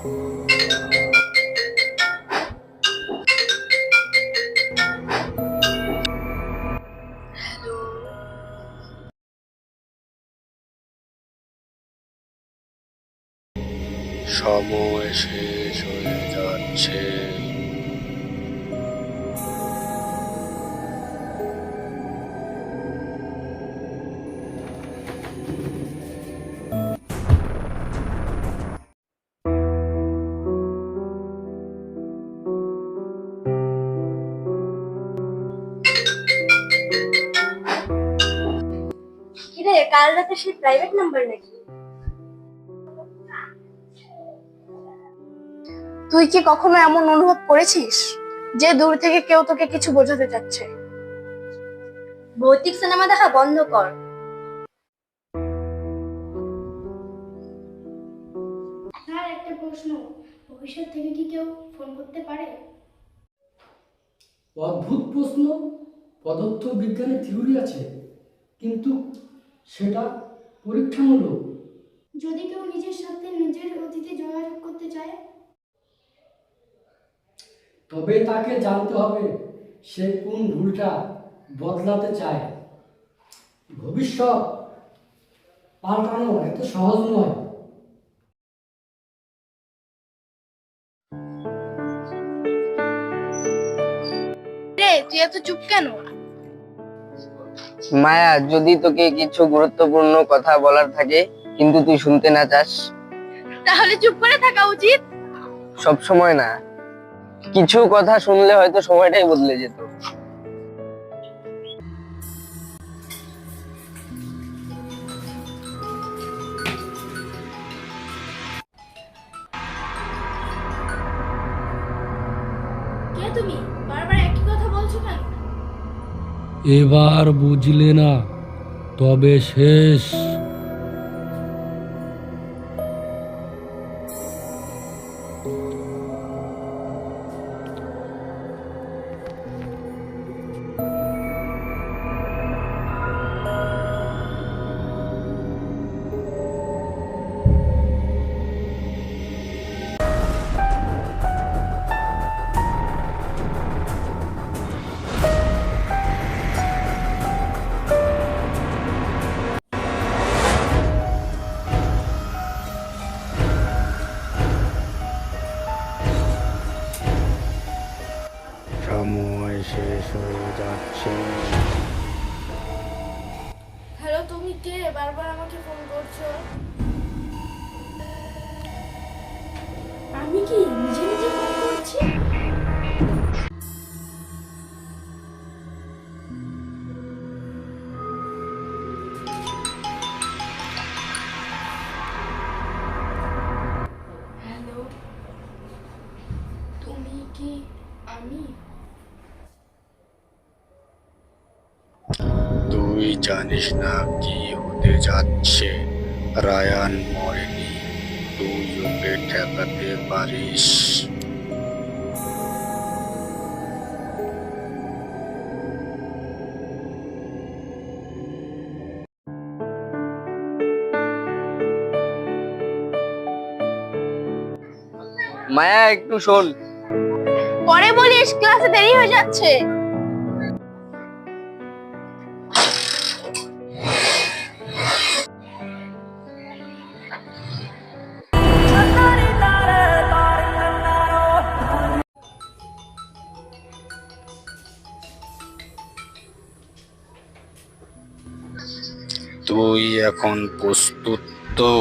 সময় শেষ হয়ে যাচ্ছে। কাল রাতে সেই প্রাইভেট নাম্বার নাকি? তুই কি কখনো এমন অনুভব করেছিস যে দূর থেকে কেউ তোকে কিছু বোঝাতে চাচ্ছে? ভৌতিক সিনেমা দেখা বন্ধ কর। স্যার একটা প্রশ্ন ভবিষ্যৎ থেকে কি কেউ ফোন করতে পারে? অদ্ভুত প্রশ্ন। পদার্থ বিজ্ঞানের থিওরি আছে কিন্তু সেটা পরীক্ষামূলক। যদি কেউ নিজের সাথে নিজের অতীতে যোগাযোগ করতে চায়? তবে তাকে জানতে হবে সে কোন ভুলটা বদলাতে চায়। ভবিষ্যৎ পাল্টানো এত সহজ নয়। তুই এত চুপ কেন? মায়া যদি তোকে কিছু গুরুত্বপূর্ণ কথা বলার থাকে কিন্তু তুই শুনতে না চাস। তাহলে চুপ করে থাকা উচিত। সব সময় না। কিছু কথা শুনলে হয়তো সময়টাই বদলে যেত। কে তুমি? বারবার একই কথা বলছো কেন? এবার বুঝলে না তবে শেষ। সময় শেষ হয়ে যাচ্ছে। হ্যালো তুমি কে? বারবার আমাকে ফোন করছ। তুই জানিস না কি হতে যাচ্ছে। রায়ান মরেনি তুই ওকে ঠেকাতে পারিস। মায়া একটু শোন। পরে বলিস ক্লাসে দেরি হয়ে যাচ্ছে। তুই এখন প্রস্তুত তো?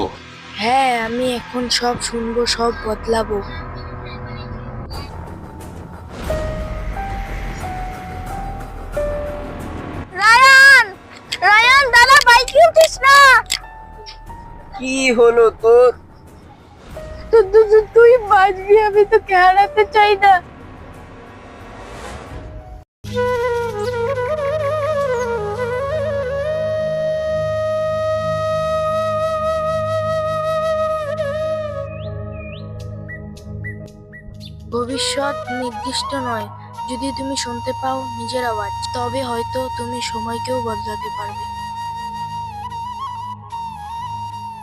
হ্যাঁ আমি এখন সব শুনব সব বদলাবো। রায়ান! রায়ান দাদা বাইকে উঠিস না? কি হলো তোর? তুই বাঁচবি আমি তোকে হারাতে চাই না। ভবিষ্যৎ নির্দিষ্ট নয়। যদি তুমি শুনতে পাও নিজের আওয়াজ, তবে হয়তো তুমি সময়কেও বদলাতে পারবে।